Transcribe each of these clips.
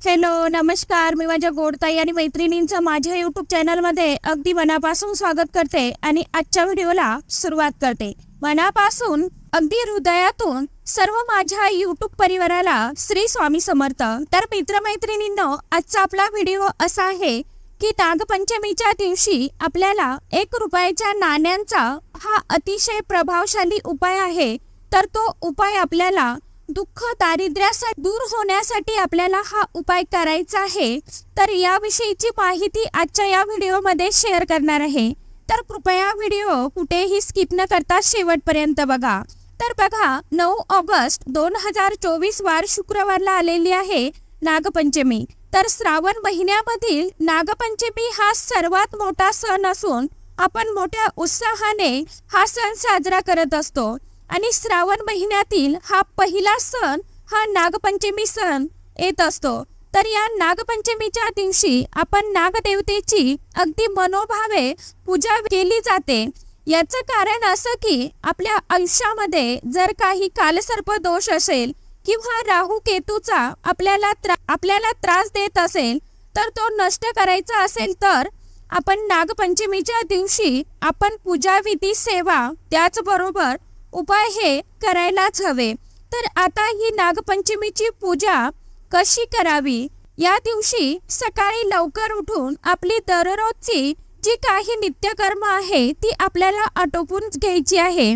Hello नमस्कार. मी माझ्या गोडताई आणि मैत्रिणींचं माझ्या युट्यूब चॅनलमध्ये अगदी मनापासून स्वागत करते आणि आजच्या व्हिडिओला सुरुवात करते. मनापासून अगदी हृदयातून सर्व माझ्या युट्यूब परिवाराला श्री स्वामी समर्थ. तर मित्रमैत्रिणींनो आजचा आपला व्हिडिओ असा आहे की नागपंचमीच्या दिवशी आपल्याला एक रुपयाच्या नाण्यांचा हा अतिशय प्रभावशाली उपाय आहे. तर तो उपाय आपल्याला दुःख दारिद्र्यासाठी दूर होण्यासाठी आपल्याला हा उपाय करायचा आहे. तर याविषयीची माहिती आजच्या या व्हिडिओमध्ये शेअर करणार आहे. तर कृपया व्हिडिओ कुठेही स्किप न करता शेवटपर्यंत बघा. तर बघा नऊ ऑगस्ट दोन हजार चोवीस वार शुक्रवारला आलेली आहे नागपंचमी. तर श्रावण महिन्यामधील नागपंचमी हा सर्वात मोठा सण असून आपण मोठ्या उत्साहाने हा सण साजरा करत असतो. आणि श्रावण महिन्यातील हा पहिला सण हा नागपंचमी सण येत असतो. तर या नागपंचमीच्या दिवशी आपण नागदेवतेची अगदी मनोभावे पूजा केली जाते. याचं कारण असं की आपल्या आयुष्यामध्ये जर काही कालसर्प दोष असेल किंवा राहू केतूचा आपल्याला त्रा आपल्याला त्रास देत असेल तर तो नष्ट करायचा असेल तर आपण नागपंचमीच्या दिवशी आपण पूजाविधी सेवा त्याचबरोबर उपाय हे करायलाच हवे. तर आता ही नागपंचमीची पूजा कशी करावी? या दिवशी सकाळी लवकर उठून आपली दररोजची जी काही नित्यकर्म आहे ती आपल्याला आटोपून घ्यायची आहे.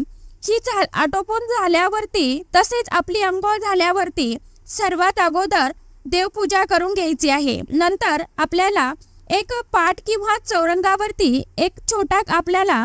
ही झा आटोपून झाल्यावरती तसेच आपली अंघोळ झाल्यावरती सर्वात अगोदर देवपूजा करून घ्यायची आहे. नंतर आपल्याला एक पाठ किंवा चौरंगावरती एक छोटा आपल्याला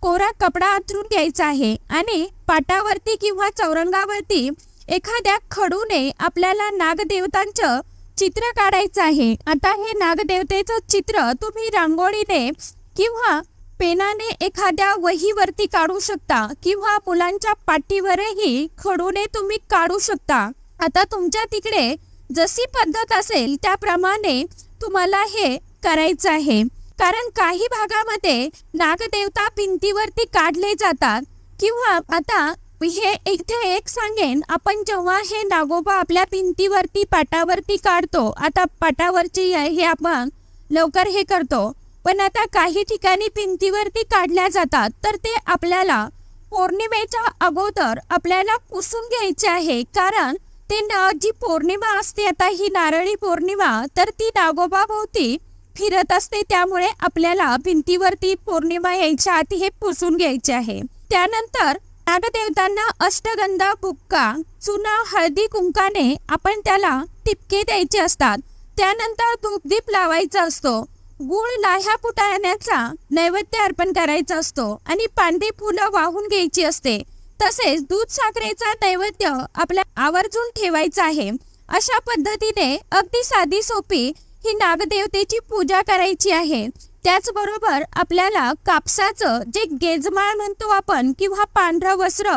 कोरा कपडा अंथरून घ्यायचा आहे आणि पाटावरती किंवा चौरंगावरती एखाद्या खडूने आपल्याला नागदेवतांचं चित्र काढायचं आहे. आता हे नागदेवतेचं चित्र तुम्ही रांगोळीने किंवा पेनाने एखाद्या वहीवरती काढू शकता किंवा मुलांच्या पाठीवरही खडूने तुम्ही काढू शकता. आता तुमच्या तिकडे जशी पद्धत असेल त्याप्रमाणे तुम्हाला हे करायचं आहे. कारण काही भागामध्ये नागदेवता भिंतीवरती काढले जातात. किंवा आता हे इथे एक सांगेन आपण जेव्हा हे नागोबा आपल्या भिंतीवरती पाटावरती काढतो आता पाटावरची आहे हे आपण लवकर हे करतो. पण आता काही ठिकाणी भिंतीवरती काढल्या जातात तर ते आपल्याला पौर्णिमेच्या अगोदर आपल्याला पुसून घ्यायचे आहे. कारण ते ना जी पौर्णिमा असते आता ही नारळी पौर्णिमा तर ती नागोबाभोवती फिरत असते त्यामुळे आपल्याला भिंतीवरती पौर्णिमा यायच्या आधी हे पुसून घ्यायचे आहे. त्यानंतर नागदेवतांना अष्टगंधा बुक्का चुना हळदी कुंकाने आपण त्याला टिपके द्यायचे असतात. त्यानंतर धूपदीप लावायचा असतो. गुळ लाह्या पुटाण्याचा नैवेद्य अर्पण करायचा असतो आणि पांढरी फुलं वाहून घ्यायची असते. तसेच दूध साखरेचा नैवेद्य आपल्या आवर्जून ठेवायचा आहे. अशा पद्धतीने अगदी साधी सोपी ही नागदेवतेची पूजा करायची आहे. त्याचबरोबर आपल्याला कापसाचं जे गेजमाळ म्हणतो आपण किंवा पांढरं वस्त्र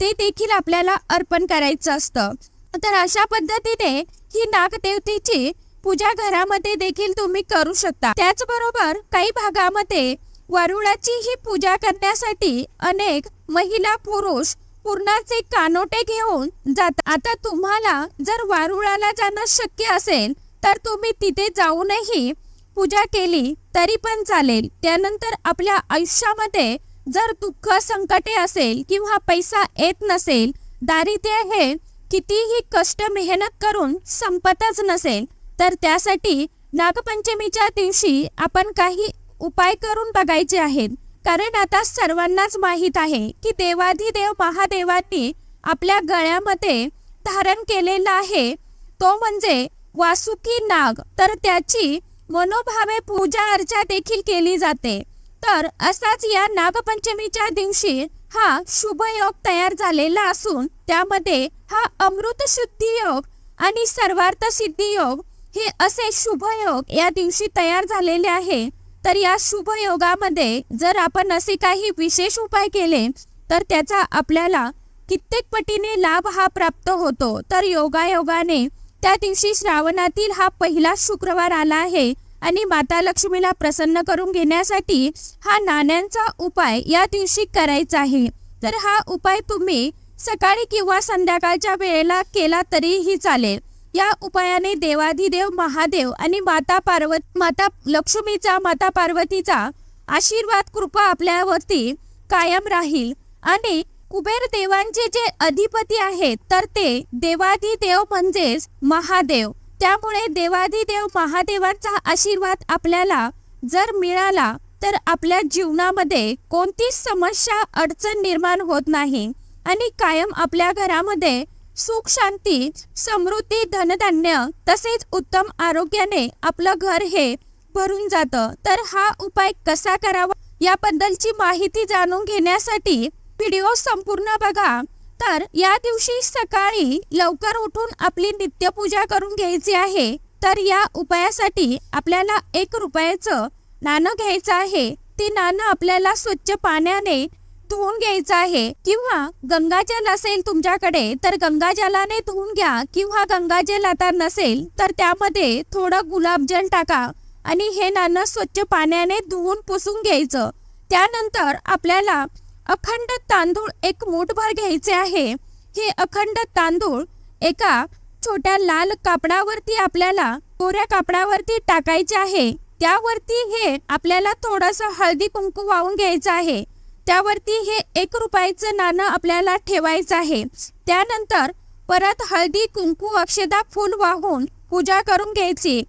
ते देखील आपल्याला अर्पण करायचं असतं. तर अशा पद्धतीने ही नागदेवतेची पूजा घरामध्ये देखील तुम्ही करू शकता. त्याचबरोबर काही भागामध्ये वरुळाची ही पूजा करण्यासाठी अनेक महिला पुरुष पूर्णाचे कानोटे घेऊन जातात. आता तुम्हाला जर वारुळाला जाणं शक्य असेल तर तुम्ही तिथे जाऊनही पूजा केली तरी पण चालेल. त्यानंतर आपल्या आयुष्यामध्ये जर दुःख संकटे असेल किंवा पैसा येत नसेल दारिद्र्य हे कितीही कष्ट मेहनत करून संपतच नसेल तर त्यासाठी नागपंचमीच्या दिवशी आपण काही उपाय करून बघायचे आहेत. कारण आता सर्वांनाच माहीत आहे की देवाधिदेव महादेवांनी आपल्या गळ्यामध्ये धारण केलेला आहे तो म्हणजे वासुकी नाग. तर त्याची मनोभावे पूजा अर्चा देखील केली जाते. तर असाच या नागपंचमीच्या दिवशी हा शुभयोग तयार झालेला असून त्यामध्ये हा अमृत शुद्धी योग आणि सर्वार्थ सिद्धी योग हे असे शुभयोग या दिवशी तयार झालेले आहे. तर या शुभयोगामध्ये जर आपण असे काही विशेष उपाय केले तर त्याचा आपल्याला कित्येक पटीने लाभ हा प्राप्त होतो. तर योगायोगाने त्या दिवशी श्रावणातील हा पहिला शुक्रवार आला आहे आणि माता लक्ष्मीला प्रसन्न करून घेण्यासाठी हा नाण्यांचा उपाय या दिवशी करायचा आहे. तर हा उपाय तुम्ही सकाळी किंवा संध्याकाळच्या वेळेला केला तरीही चालेल. या उपायाने देवाधिदेव महादेव आणि माता पार्वत माता लक्ष्मीचा माता पार्वतीचा आशीर्वाद कृपा आपल्यावरती कायम राहील आणि कुबेर देवांचे जे अधिपती आहेत तर ते देवाधिदेव म्हणजेच महादेव. त्यामुळे देवाधिदेव महादेवांचा आशीर्वाद आपल्याला जर मिळाला तर आपल्या जीवनामध्ये कोणतीच समस्या अडचण निर्माण होत नाही आणि कायम आपल्या घरामध्ये सुख शांती समृद्धी धनधान्य तसेच उत्तम आरोग्याने आपलं घर हे भरून जातं. तर हा उपाय कसा करावा याबद्दलची माहिती जाणून घेण्यासाठी व्हिडिओ संपूर्ण बघा. तर या दिवशी सकाळी लवकर उठून आपली नित्यपूजा करून घ्यायची आहे. तर या उपायासाठी आपल्याला एक रुपयाचं नाणं घ्यायचं आहे. ते नाणं आपल्याला स्वच्छ पाण्याने धुवून घ्यायचं आहे. किंवा गंगाजल असेल तुमच्याकडे तर गंगाजलाने धुवून घ्या. किंवा गंगाजल आता नसेल तर त्यामध्ये थोडं गुलाबजल टाका. आणि हे नाणं स्वच्छ पाण्याने धुवून पुसून घ्यायचं. त्यानंतर आपल्याला अखंड तांदूळ एक मूठभर घ्यायचे आहे. हे अखंड तांदूळ एका छोट्या लाल कापडावरती आपल्याला कोऱ्या कापडावरती टाकायचे आहे. त्यावरती हे आपल्याला थोडंसं हळदी कुंकू वाहून घ्यायचं आहे. त्यावरती हे एक रुपयाचं नाणं आपल्याला ठेवायचं आहे. त्यानंतर परत हळदी कुंकू अक्षदा फूल वाहून पूजा करून घ्यायची.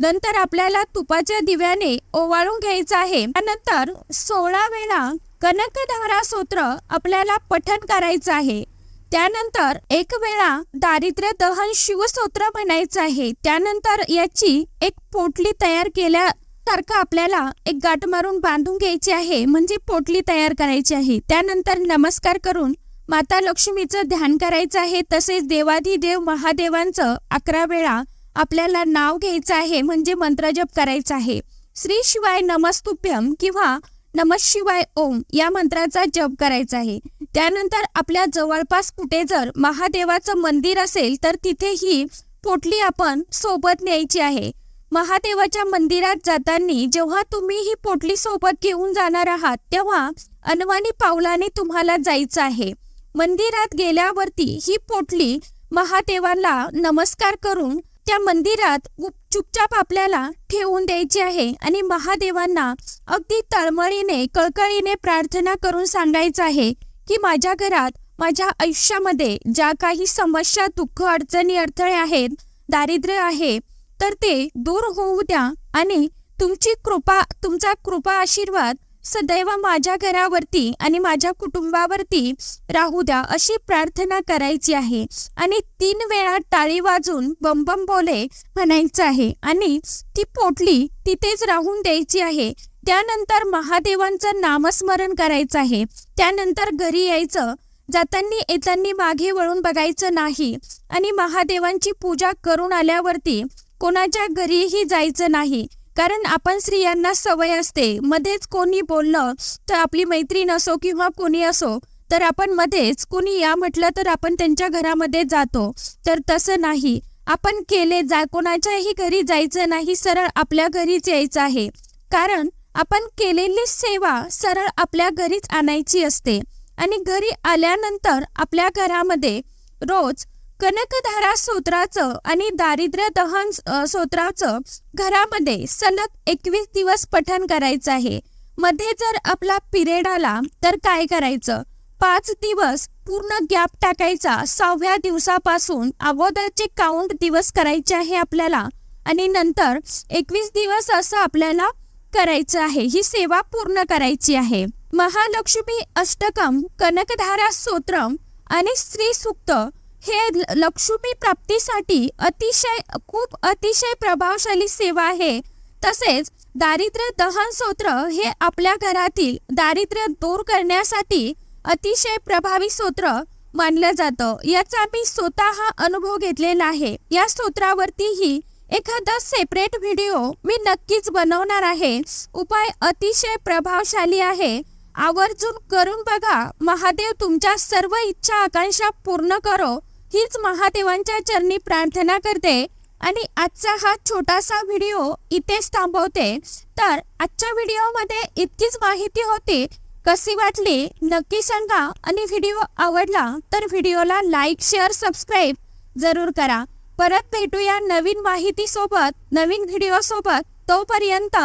नंतर आपल्याला तुपाच्या दिव्याने ओवाळून घ्यायचं आहे. त्यानंतर सोळा वेळा कनकधारा सूत्र आपल्याला पठन करायचं आहे. त्यानंतर एक वेळा दारिद्र्य दहन शिवसूत्र म्हणायचं आहे. त्यानंतर याची एक पोटली तयार केल्यासारखं आपल्याला एक गाठ मारून बांधून घ्यायची आहे. म्हणजे पोटली तयार करायची आहे. त्यानंतर नमस्कार करून माता लक्ष्मीचं ध्यान करायचं आहे. तसेच देवाधिदेव महादेवांचं अकरा वेळा आपल्याला नाव घ्यायचं आहे. म्हणजे मंत्रजप करायचं आहे. श्री शिवाय नमस्तुभ्यम किंवा नम शिवाय ओम या मंत्राचा जप करायचा आहे. त्यानंतर आपल्या जवळपास कुठे जर महादेवाचं मंदिर असेल तर तिथे ही पोटली आपण सोबत न्यायची आहे. महादेवाच्या मंदिरात जाताना जेव्हा तुम्ही ही पोटली सोबत घेऊन जाणार आहात तेव्हा अनवाणी पावलाने तुम्हाला जायचं आहे. मंदिरात गेल्यावरती ही पोटली महादेवाला नमस्कार करून त्या मंदिरात उप चुपचाप आपल्याला ठेवून द्यायची आहे आणि महादेवांना अगदी तळमळीने कळकळीने प्रार्थना करून सांगायचं आहे की माझ्या घरात माझ्या आयुष्यामध्ये ज्या काही समस्या दुःख अडचणी अडथळे आहेत दारिद्र्य आहे तर ते दूर होऊ द्या आणि तुमची कृपा तुमचा कृपा आशीर्वाद सदैव माझ्या घरावरती आणि माझ्या कुटुंबावरती राहू द्या अशी प्रार्थना करायची आहे. आणि तीन वेळा टाळी वाजून बम बम बोले म्हणायचं आहे. आणि ती पोटली तिथेच राहून द्यायची आहे. त्यानंतर महादेवांचं नामस्मरण करायचं आहे. त्यानंतर घरी यायचं. जातानी येतानी मागे वळून बघायचं नाही. आणि महादेवांची पूजा करून आल्यावरती कोणाच्या घरीही जायचं नाही. कारण आपण स्त्रियांना सवय असते. मध्येच कोणी बोललं तर आपली मैत्रीण असो किंवा कोणी असो तर आपण मध्येच कोणी या म्हटलं तर आपण त्यांच्या घरामध्ये जातो. तर तसं नाही. आपण केले जा कोणाच्याही घरी जायचं नाही सरळ आपल्या घरीच यायचं आहे. कारण आपण केलेली सेवा सरळ आपल्या घरीच आणायची असते. आणि घरी आल्यानंतर आपल्या घरामध्ये रोज कनकधारा स्तोत्राचं आणि दारिद्र्य दहन स्तोत्राचं घरामध्ये सलग एकवीस दिवस पठण करायचं आहे. मध्ये जर आपला पिरियड आला तर काय करायचं? पाच दिवस पूर्ण गॅप टाकायचा. सहाव्या दिवसापासून अगोदरचे काउंट दिवस करायचे आहे आपल्याला. आणि नंतर एकवीस दिवस असं आपल्याला करायचं आहे. ही सेवा पूर्ण करायची आहे. महालक्ष्मी अष्टकम कनकधारा स्तोत्रम आणि स्त्री सुक्त हे ल- लक्ष्मी प्राप्तीसाठी अतिशय खूप अतिशय प्रभावशाली सेवा आहे. तसेच दारिद्र्य दहन स्तोत्र हे आपल्या घरातील दारिद्र्य दूर करण्यासाठी अतिशय प्रभावी स्तोत्र मानलं जातं. याचा मी स्वतः अनुभव घेतलेला आहे. या स्तोत्रावरतीही एखादा सेपरेट व्हिडिओ मी नक्कीच बनवणार आहे. उपाय अतिशय प्रभावशाली आहे. आवर्जून करून बघा. महादेव तुमच्या सर्व इच्छा आकांक्षा पूर्ण करो. हीच महादेवांच्या चरणी प्रार्थना करते आणि आजचा हा छोटासा व्हिडिओ इथेच थांबवते. तर आजच्या व्हिडिओमध्ये इतकीच माहिती होती. कशी वाटली? नक्की सांगा. आणि व्हिडिओ आवडला तर व्हिडिओला लाईक शेअर सबस्क्राईब जरूर करा. परत भेटूया नवीन माहितीसोबत नवीन व्हिडिओसोबत. तोपर्यंत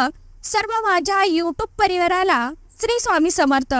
सर्व माझ्या यूट्यूब परिवाराला श्री स्वामी समर्थ.